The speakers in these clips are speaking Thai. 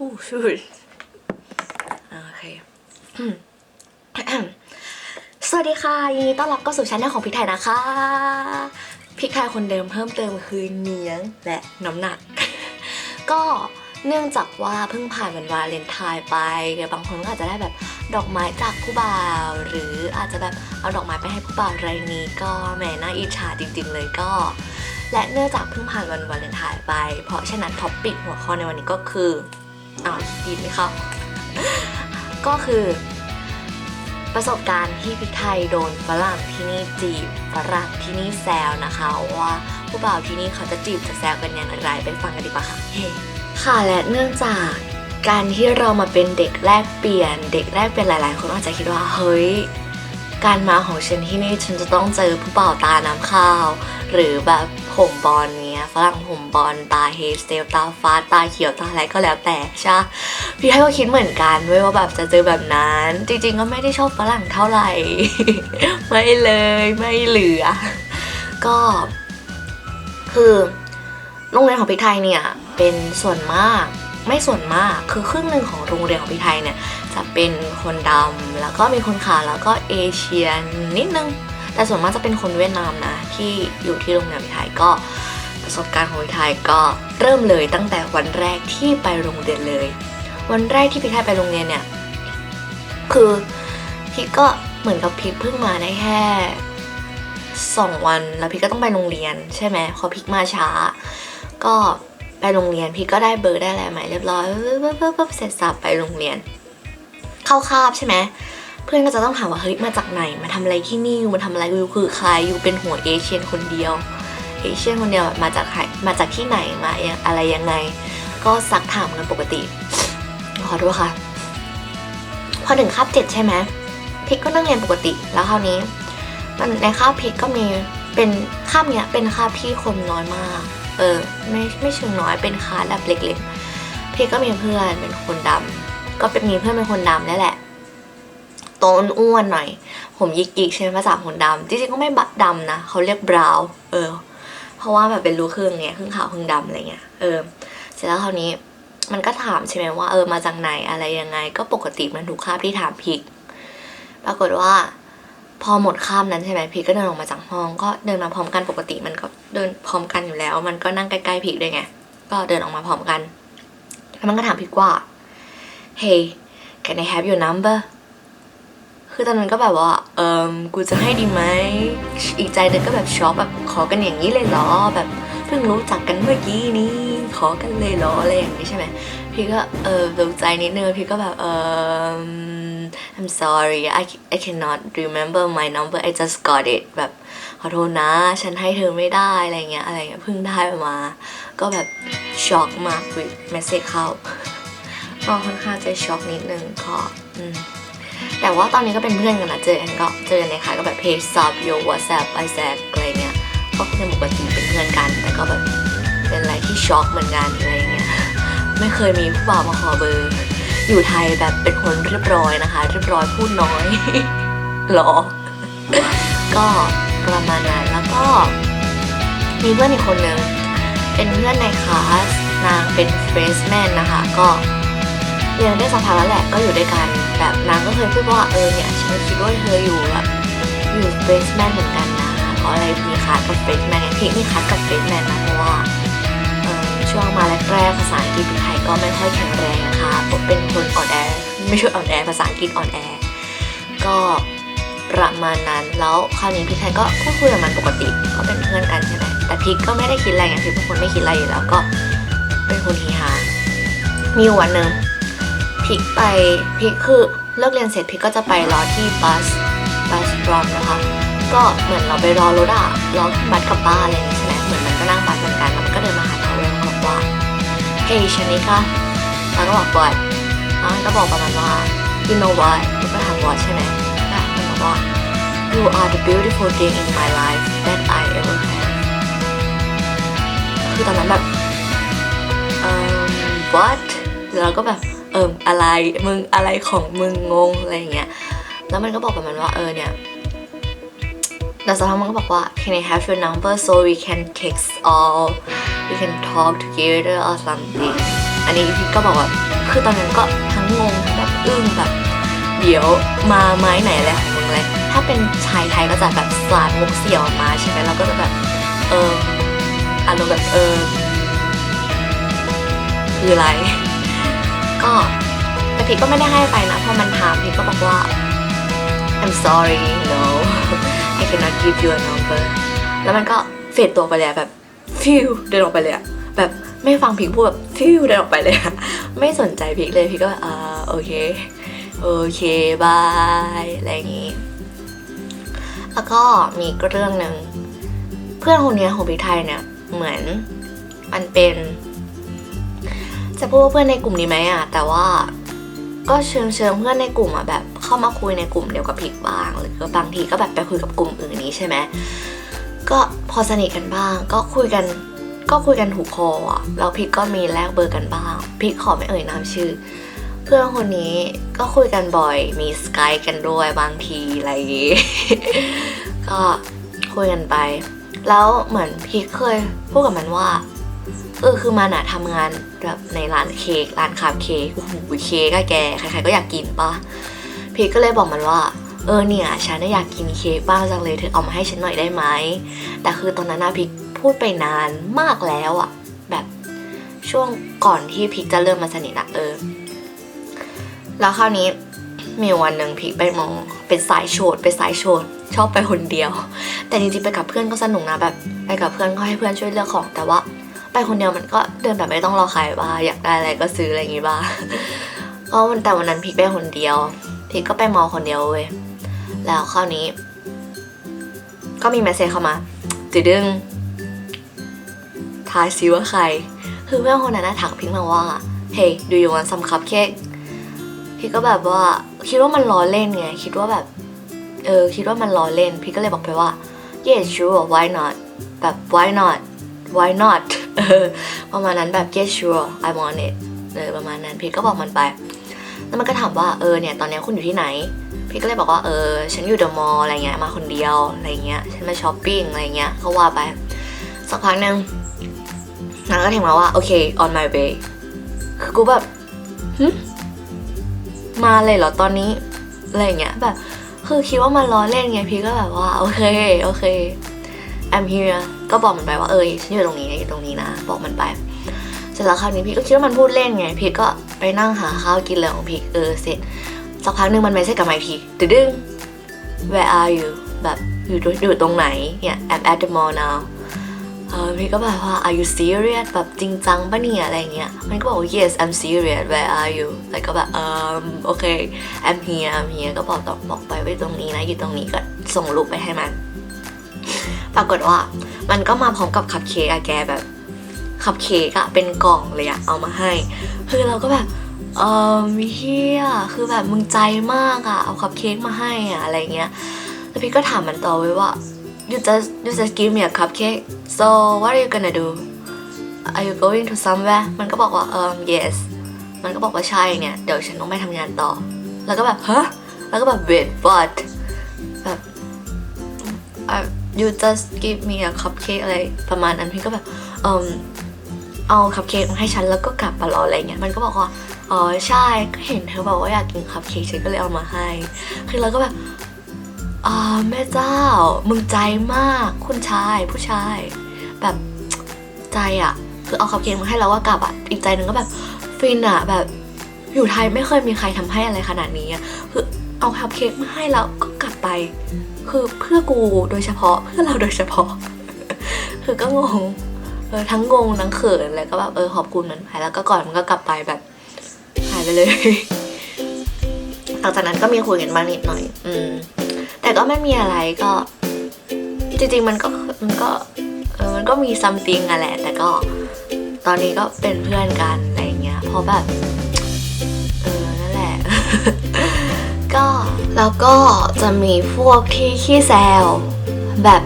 อู้ชูโอเคสวัสดีค่ะยินดีต้อนรับเข้าสู่ช่องของพี่ไทยนะคะพี่ไทยคนเดิมเพิ่มเติมคือเนียงและน้ำหนัก ก็เนื่องจากว่าเพิ่งผ่านวันวาเลนไทน์ไปบางคนก็อาจจะได้แบบดอกไม้จากผู้บ่าว หรืออาจจะแบบเอาดอกไม้ไปให้ผู้บ่าวรายนี้ก็แหมน่าอิจฉาจริง ๆ เลยก็ และเนื่องจากเพิ่งผ่านวันวาเลนไทน์ไป เพราะฉะนั้นท็อปปิกหัวข้อในวันนี้ก็คือ อ้าวดีไหมครับ ก็คือประสบการณ์ที่พี่ไทยโดนฝรั่งที่นี่จีบฝรั่งที่นี่แซวนะคะ ว่าผู้บ่าวที่นี่เขาจะจีบจะแซวกันอย่างไรไปฟังกันดีกว่าค่ะเฮ้ค่ะและเนื่องจากการที่เรามาเป็นเด็กแลกเปลี่ยน เด็กแลกเปลี่ยนหลายๆ คนอาจจะคิดว่าเฮ้ยการมาของฉันที่นี่ฉันจะต้องเจอผู้บ่าวตาน้ำข้าว หรือแบบผมบอลเนี้ย ฝรั่งผมบอลตาเฮสเตลตาฟ้าตาเขียวตาอะไรก็แล้วแต่ใช่พี่ไทยก็คิดเหมือนกันเว้ยว่าแบบจะเจอแบบนั้น จริงๆก็ไม่ได้ชอบฝรั่งเท่าไหร่ ไม่เลยไม่เหลือ ก็ คือโรงเรียนของพี่ไทยเนี่ยเป็นส่วนมากไม่ส่วนมากคือครึ่งหนึ่งของโรงเรียนของพี่ไทยเนี่ยจะเป็นคนดำแล้วก็มีคนขาวแล้วก็เอเชียนิดนึง แต่ส่วนมากจะเป็นคนเวียดนามนะ ที่อยู่ที่โรงเรียนพี่ไทยก็ ประสบการณ์ของพี่ไทยก็เริ่มเลยตั้งแต่วันแรกที่ไปโรงเรียนเลย วันแรกที่พี่ไทยไปโรงเรียนเนี่ย คือพี่ก็เหมือนกับพี่เพิ่งมาได้แค่สองวันแล้วพี่ก็ต้องไปโรงเรียนใช่ไหมพอพี่มาช้า ก็ไปโรงเรียนพี่ก็ได้เบอร์ได้อะไรใหม่เรียบร้อยปึ๊บปึ๊บปึ๊บเสร็จสับไปโรงเรียน เข้าคาบใช่ไหมเพื่อนก็จะต้องถามว่าเฮ้ยมาจากไหนมาทำอะไรที่นี่อยู่มาทำอะไรอยู่คือใครอยู่เป็นหัวเอเชียนคนเดียว เอเชียคนเดียวมาจากใครมาจากที่ไหนมาอะไรยังไง ก็ซักถามกันปกติ ขอโทษค่ะ พอถึงคาบเจ็ดใช่ไหมพิกก็นั่งเรียนปกติแล้วคราวนี้ มันในคาบพิกก็มีเป็นคาบเนี้ยเป็นคาบที่คนน้อยมาก เออ ไม่ไม่เชิงน้อยเป็นคาแบบเล็กๆพี่ก็มีเพื่อนเป็นคนดำก็เป็นมีเพื่อนเป็นคนดำนั่แหละโตนอ้วนหน่อย ผมยิกๆใช่ไหมภาษาคนดำจริงๆก็ไม่บัดดำนะเขาเรียกบราวน์เออ ราะว่าแบบเป็นรูครึ่งเนี้ยครึ่งขาวครึ่งดำอะไรเงี้ยเออเสร็จแล้วคราวนี้มันก็ถามใช่ไหมว่าเออมาจากไหนอะไรยังไง ก็ปกติมันทุกคาบที่ถามพิก ปรากฏว่า พอหมดคาบนั้นใช่ไหมพิกก็เดินออกมาจากห้อง ก็เดินมาพร้อมกันปกติมันก็เดินพร้อมกันอยู่แล้ว มันก็นั่งใกล้ๆพิกด้วยไงก็เดินออกมาพร้อมกันแล้วมันก็ถามพิกว่า hey can I have your number คือตอนนั้นก็แบบว่า เอิมกูจะให้ดีไหม อีกใจนึงก็แบบช็อกแบบขอกันอย่างนี้เลยเหรอ แบบเพิ่งรู้จักกันเมื่อกี้นี้ ขอกันเลยเหรออะไรอย่างนี้ใช่ไหม พี่ก็เออตกใจนิดนึง พี่ก็แบบเออ I'm sorry I I cannot remember my number I just got it แบบขอโทษนะ ฉันให้เธอไม่ได้อะไรเงี้ยอะไรเงี้ยเพิ่งได้มา ก็แบบช็อกมากวิเมสเซจเข้า ก็ค่อนข้างจะช็อกนิดนึงก็อืม แต่ว่าตอนนี้ก็เป็นเพื่อนกันนะเจอกันก็เจอกันในค่ายก็แบบเพจซับโย WhatsApp i s a c อะไรเงี้ยก็เป็นปกติเป็นเพื่อนกัน แต่ก็แบบเป็นอะไรที่ช็อกเหมือนกันอะไรเงี้ยไม่เคยมีผู้บ่าวมาขอเบอร์ อยู่ไทยแบบเป็นคนเรียบร้อยนะคะ เรียบร้อยพูดน้อยหรอ ก็ประมาณนั้นแล้วก็ มีเพื่อนอีกคนนึงเป็นเพื่อนในคลาสนางเป็นเฟรชแมนนะคะ ก็ เรียนได้สักพักแล้วแหละก็อยู่ด้วยกันแบบนางก็เคยพูดว่าเออเนี่ยฉันคิดว่าเธออยู่แบบอยู่เฟสแมนเหมือนกันนะเพราะอะไรมีคลาสกับเฟสแมนเนี่ยพิกมีคลาสกับเฟสแมนนะเพราะว่าเออช่วงมาแรกๆภาษาอังกฤษไทยก็ไม่ค่อยแข็งแรงนะคะผมเป็นคนอ่อนแอไม่ใช่อ่อนแอภาษาอังกฤษอ่อนแอก็ประมาณนั้นแล้วคราวนี้พี่ไทยก็ก็คุยกับมันปกติก็เป็นเพื่อนกันใช่ไหมแต่พิกก็ไม่ได้คิดอะไรไงพิกเป็นคนไม่คิดอะไรอยู่แล้วก็เป็นคนฮีฮามีวันหนึ่ง พิกไปพิกคือเลิกเรียนเสร็จพิกก็จะไปรอที่บัสบัสรอนนะคะ ก็เหมือนเราไปรอรถอะรอขึ้นบัสกลับบ้านอะไรอย่างงี้ใช่ไหมเหมือนมันก็นั่งบัสเหมือนกันแล้วมันก็เดินมาหาเราเลยบอกว่าเฮ้ยชนิคะแล้วก็บอกว่าแล้วมันก็บอกประมาณว่า you know what พิกก็ถาม what ใช่ไหมอะมันบอกว่า you are the beautiful thing in my life that I ever have คือตอนนั้นแบบเอ่อ what แล้วก็แบบ เอิมอะไรมึงอะไรของมึงงงอะไรอย่างเงี้ยแล้วมันก็บอกประมาณว่าเออเนี่ยแล้วสักพักมันก็บอกว่า can I have your number so we can text or we can talk together or something อันนี้พี่ก็บอกว่าคือตอนนั้นก็ทั้งงงทั้งแบบอึ้งแบบเดี๋ยวมาไม้ไหนอะไรของมึงเลยถ้าเป็นชายไทยก็จะแบบสาดมุกเสี่ยวมาใช่ไหมเราก็จะแบบเอออารมณ์แบบเออคืออะไร ก็แต่พีก็ไม่ได้ให้ไปนะเพอมันถามพีก็บอกว่า I'm sorry no I cannot give you a number แล้วมันก็เฟดตัวไปเลยแบบฟิวเดินออกไปเลยอะแบบไม่ฟังพีพูดแบบฟิวเดินออกไปเลยอะไม่สนใจพีเลยพีก็อ่าโอเคโอเคบายอะไรอย่างงี้ แล้วก็มีกเรื่องหนึ่งเพื่อนคนนี้ของพีไทยเนี่ยเหมือนมันเป็น จะพูดว่าเพื่อนในกลุ่มนี้ไหมอะแต่ว่าก็เชิงเชิงเพื่อนในกลุ่มอะแบบเข้ามาคุยในกลุ่มเดียวกับพิกบ้าง หรือก็บางทีก็แบบไปคุยกับกลุ่มอื่นนี้ใช่ไหมก็พอสนิทกันบ้าง ก็คุยกันก็คุยกันถูกคออะแล้วพิกก็มีแลกเบอร์กันบ้างพิกขอไม่เอ่ยนามชื่อ เพื่อนคนนี้ก็คุยกันบ่อยมีสกายกันด้วยบางทีอะไรอย่างงี้ก็คุยกันไป แล้วเหมือนพิกเคยพูดกับมันว่า เออคือมันอะทำงานแบบในร้านเค้กร้านคาเค้กโอ้โหเค้กอะแกใครๆก็อยากกินปะพีก็เลยบอกมันว่า เออเนี่ยฉันอยากกินเค้กบ้างจังเลยเธอเอามาให้ฉันหน่อยได้ไหมแต่คือตอนนั้นนะพีพูดไปนานมากแล้วอะแบบช่วงก่อนที่พีจะเริ่มมาสนิทอะเออ แล้วคราวนี้มีวันหนึ่งพีไปมองเป็นสายโฉดเป็นสายโฉดชอบไปคนเดียว แต่จริงๆไปกับเพื่อนก็สนุกนะแบบไปกับเพื่อนก็ให้เพื่อนช่วยเลือกของแต่ว่า ไปคนเดียวมันก็เดินแบบไม่ต้องรอใครบ้าอยากได้อะไรก็ซื้ออะไรอย่างงี้บ้าก็วันแต่วันนั้นพีคไปคนเดียวพีคก็ไปมอคนเดียวเว้ยแล้วคราวนี้ ก็มีเมสเซจเข้ามาจืดึงทายซิว่าใคร คือเพื่อนคนนั้นนะถักพิงมาว่า hey do you want some cupcake พี่ก็แบบว่า คิดว่ามันล้อเล่นไง คิดว่าแบบ เออ คิดว่ามันล้อเล่น พี่ก็เลยบอกไปว่า yes sure why not แบบ why not why not เออ ประมาณนั้นแบบ yes sure I want it เออประมาณนั้นพี่ก็บอกมันไป แล้วมันก็ถามว่าเออเนี่ยตอนนี้คุณอยู่ที่ไหน พี่ก็เลยบอกว่าเออฉันอยู่เดอะมอลล์อะไรเงี้ยมาคนเดียวอะไรเงี้ยฉันมาช้อปปิ้งอะไรเงี้ยก็ว่าไปสักพักหนึ่งนางก็ถียงมาว่าโอเค on my way คือกูแบบหึมาเลยเหรอตอนนี้อะไรเงี้ยแบบ คือคิดว่ามันล้อเล่นไงพี่ก็แบบว่า โอเค โอเค I'm here ก็บอกมันไปว่าเออฉันอยู่ตรงนี้นะอยู่ตรงนี้นะ บอกมันไปเสร็จแล้วคราวนี้พี่ก็คิดว่ามันพูดเล่นไง พี่ก็ไปนั่งหาข้าวกินเลยของพี่เออเสร็จสักพักหนึ่งมันไม่ใช่กับไมพี่ตึดึง Where are you แบบอยู่ตรงอยู่ตรงไหนเนี่ย I'm at the mall now เออพี่ก็แบบว่า Are you serious แบบจริงจังปะเนี่ยอะไรเงี้ย มันก็บอกว่า Yes I'm serious Where are you แล้วก็แบบเออโอเค I'm here I'm here ก็บอกต่อบอกไปไว้ตรงนี้นะอยู่ตรงนี้ก็ส่งรูปไปให้มัน ปรากฏว่า มันก็มาพร้อมกับคัพเค้กอะแกแบบคัพเค้กอะเป็นกล่องเลยอะเอามาให้ คือเราก็แบบเออมีเฮียคือแบบมึงใจมากอะเอาคัพเค้กมาให้อะอะไรเงี้ยแล้วพี่ก็ถามมันต่อไว้ว่า you just you just give me a cupcake so what are you gonna do are you going to somewhere มันก็บอกว่าเออ yes มันก็บอกว่าใช่เนี่ย เดี๋ยวฉันต้องไปทำงานต่อ แล้วก็แบบฮะแล้วก็แบบ wait what แบบ you just give me a cupcake อะไรประมาณนั้นพี่ก็แบบเอมเอาคัพเค้กมาให้ฉันแล้วก็กลับมาหรออะไรเงี้ยมันก็บอกว่าอ๋อใช่ก็เห็นเธอบอกว่าอยากกินคัพเค้กฉันก็เลยเอามาให้คือเราก็แบบอ่าแม่เจ้า มึงใจมาก คุณชายผู้ชาย แบบใจอะคือเอาคัพเค้กมาให้แล้วว่ากลับอะอีกใจหนึ่งก็แบบฟินอะแบบ อยู่ไทยไม่เคยมีใครทำให้อะไรขนาดนี้คือเอาคัพเค้กมาให้แล้วก็กลับไป คือเพื่อกูโดยเฉพาะเพื่อเราโดยเฉพาะ คือก็งงเออทั้งงงทั้งเขินเลยก็แบบเออขอบคุณมันไปแล้วก็ก่อนมันก็กลับไปแบบหายไปเลยหลังจากนั้นก็มีคุยกันบ้างนิดหน่อย อืม แต่ก็ไม่มีอะไรก็ จริงๆมันก็มันก็เออมันก็มีซัมติงอะแหละ แต่ก็ตอนนี้ก็เป็นเพื่อนกันอะไรเงี้ยเพราะแบบ ก็แล้วก็จะมีพวกที่ขี้แซวแบบ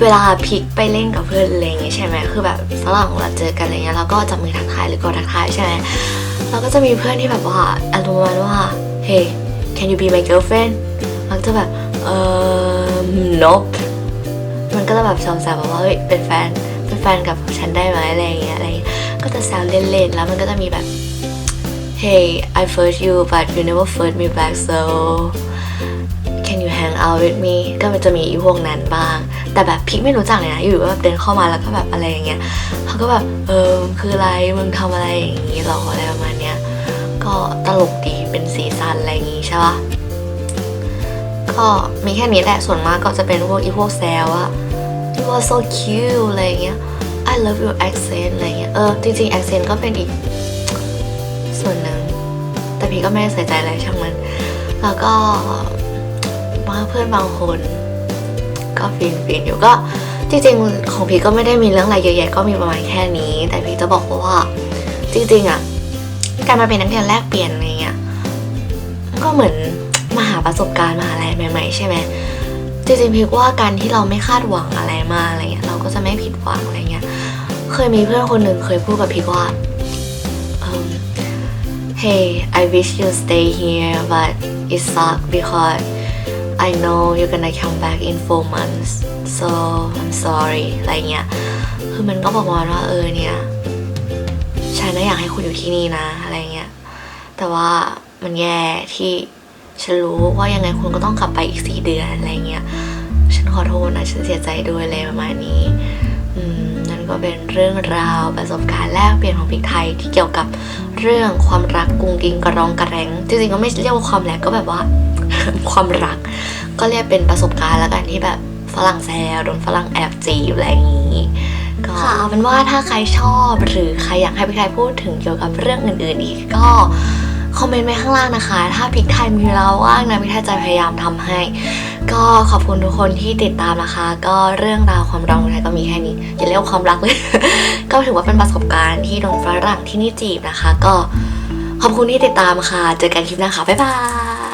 เวลาพิกไปเล่นกับเพื่อนอะไรอย่างเงี้ยใช่ไหมคือแบบสำหรับของเราเจอกันอะไรเงี้ยแล้วก็จะมือทักทายหรือกอดทักทายใช่ไหมแล้วก็จะมีเพื่อนที่แบบว่าอารมณ์ประมาณว่า hey can you be my girlfriend มันจะแบบเออ nope มันก็จะแบบแซวๆแบบว่าเฮ้ยเป็นแฟนเป็นแฟนกับฉันได้ไหมอะไรอย่างเงี้ยอะไรก็จะแซวเล่นๆแล้วมันก็จะมีแบบ hey I first you but you never first me back so can you hang out with me ก็มันจะมีอีพวกนั้นบ้าง แต่แบบพิกไม่รู้จักเลยนะ อยู่ๆก็แบบเดินเข้ามาแล้วก็แบบอะไรอย่างเงี้ยเขาก็แบบเออคืออะไร มึงทำอะไรอย่างงี้หรออะไรประมาณเนี้ย ก็ตลกดี เป็นสีสันอะไรอย่างงี้ใช่ปะก็มีแค่นี้แหละ ส่วนมากก็จะเป็นพวกอีพวกแซวอะ you are so cute อะไรอย่างเงี้ย I love your accent อะไรเงี้ย เออ จริงๆ accent ก็เป็นอีก ส่วนหนึ่ง แต่พี่ก็ไม่ได้ใส่ใจอะไรช่างมัน แล้วก็ว่าเพื่อนบางคน ก็ฟินฟินอยู่ก็จริงๆ ของพี่ก็ไม่ได้มีเรื่องอะไรเยอะแยะก็มีประมาณแค่นี้ แต่พี่จะบอกว่า จริงๆอะการมาเป็นนักเรียนแลกเปลี่ยนอะไรเงี้ยก็เหมือนมาหาประสบการณ์มาอะไรใหม่ ๆ ใช่ไหมจริงๆพี่ว่าการที่เราไม่คาดหวังอะไรมากอะไรเงี้ยเราก็จะไม่ผิดหวังอะไรเงี้ยเคยมีเพื่อนคนหนึ่งเคยพูดกับพี่ว่า Hey I wish you stay here but it suck because I know you're gonna come back in four months so I'm sorry อะไรเงี้ยคือมันก็บอกมาว่าเออเนี่ยฉันน่ะอยากให้คุณอยู่ที่นี่นะอะไรเงี้ยแต่ว่ามันแย่ที่ฉันรู้ว่ายังไงคุณก็ต้องกลับไปอีกสี่เดือนอะไรเงี้ยฉันขอโทษนะฉันเสียใจด้วยอะไรประมาณนี้ อืม ก็เป็นเรื่องราวประสบการณ์แลกเปลี่ยนของพริกไทยที่เกี่ยวกับเรื่องความรักกุงกิงกระรองกระแรงจริงๆก็ไม่เรียกว่าความแลกก็แบบว่า ความรัก ก็เรียกเป็นประสบการณ์แล้วกันที่แบบฝรั่งแซวโดนฝรั่งแอบจีบอะไรอย่างนี้ก็เอาเป็นว่าถ้าใครชอบหรือใครอยากให้พี่ไทยพูดถึงเกี่ยวกับเรื่องอื่นๆอีกก็คอมเมนต์ไว้ข้างล่างนะคะ ถ้าพริกไทยมีเวลาว่างนะพริกไทยจะพยายามทำให้ ก็ขอบคุณทุกคนที่ติดตามนะคะ ก็เรื่องราวความรักของไทยก็มีแค่นี้ อย่าเรียกว่าความรักเลย ก็ถือว่าเป็นประสบการณ์ที่โดนฝรั่งที่นี่จีบนะคะ ก็ขอบคุณที่ติดตามค่ะ เจอกันคลิปหน้าค่ะบ๊ายบาย